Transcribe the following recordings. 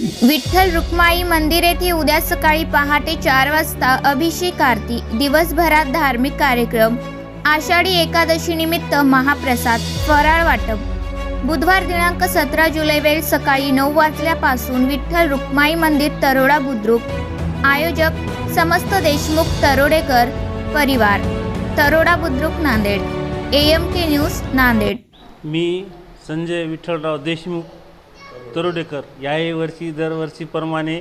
विठ्ठल रुक्माई मंदिर येथे उद्या सकाळी पहाटे चार वाजता अभिषेक आरती दिवसभरात धार्मिक कार्यक्रम आषाढी एकादशी निमित्त महाप्रसाद फराळ वाटप. बुधवार दिनांक सतरा जुलै वेळ सकाळी नऊ वाजल्यापासून विठ्ठल रुक्माई मंदिर तरोडा बुद्रुक आयोजक समस्त देशमुख तरोडेकर परिवार. Taroda Budruk Nanded. A M K news Nanded. मी संजय विठ्ठलराव देशमुख. तरोडेकर याही वर्षी दरवर्षीप्रमाणे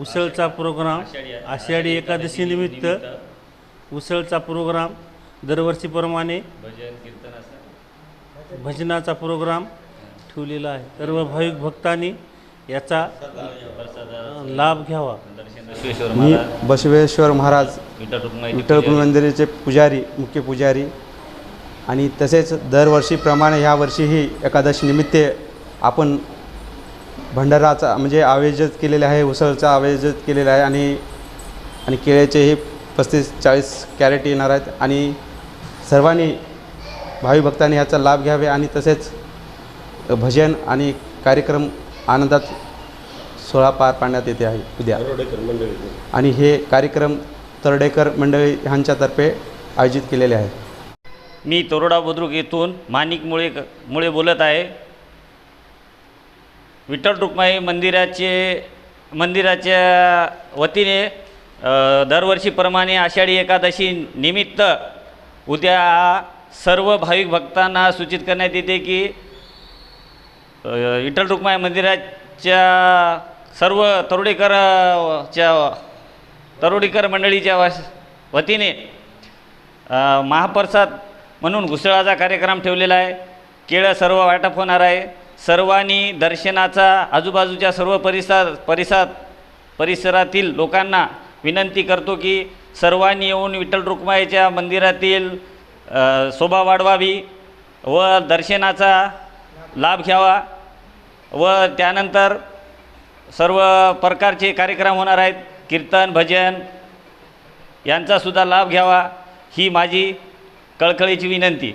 उसळचा प्रोग्राम आषाढी एकादशी निमित्त उसळचा प्रोग्राम दरवर्षीप्रमाणे भजनाचा प्रोग्राम ठेवलेला आहे. सर्व भाविक भक्तांनी याचा लाभ घ्यावा. मी बसवेश्वर महाराज विठ्ठल मंदिराचे पुजारी मुख्य पुजारी आणि तसेच दरवर्षीप्रमाणे ह्या वर्षीही एकादशी निमित्त आपण भंडाराचा म्हणजे आयोजित केलेले आहे उसळचा आयोजित केलेला आहे आणि आणि केळ्याचेही पस्तीस चाळीस कॅरेट येणार आहेत आणि सर्वांनी भावी भक्तांनी ह्याचा लाभ घ्यावे आणि तसेच भजन आणि कार्यक्रम आनंदात सोहळा पार पाडण्यात येते आहे उद्या. आणि हे कार्यक्रम तरडेकर मंडळी ह्यांच्यातर्फे आयोजित केलेले आहे. मी तरोडा बुद्रुक येथून माणिक मुळे मुळे बोलत आहे. विठ्ठल रुक्माई मंदिराचे मंदिराच्या वतीने दरवर्षीप्रमाणे आषाढी एकादशी निमित्त उद्या सर्व भाविक भक्तांना सूचित करण्यात येते की विठ्ठल रुक्माई मंदिराच्या सर्व तरुडेकरच्या तरुडीकर मंडळीच्या वस वतीने महाप्रसाद म्हणून घुसळाचा कार्यक्रम ठेवलेला आहे. केळं सर्व वाटप होणार आहे. सर्वांनी दर्शनाचा आजूबाजूच्या सर्व परिसर परिसर परिसरातील लोकांना विनंती करतो की सर्वांनी येऊन विठ्ठल रुक्माईच्या मंदिरातील शोभा वाढवावी व दर्शनाचा लाभ घ्यावा व त्यानंतर सर्व प्रकारचे कार्यक्रम होणार आहेत. कीर्तन भजन यांचासुद्धा लाभ घ्यावा ही माझी कळकळीची विनंती.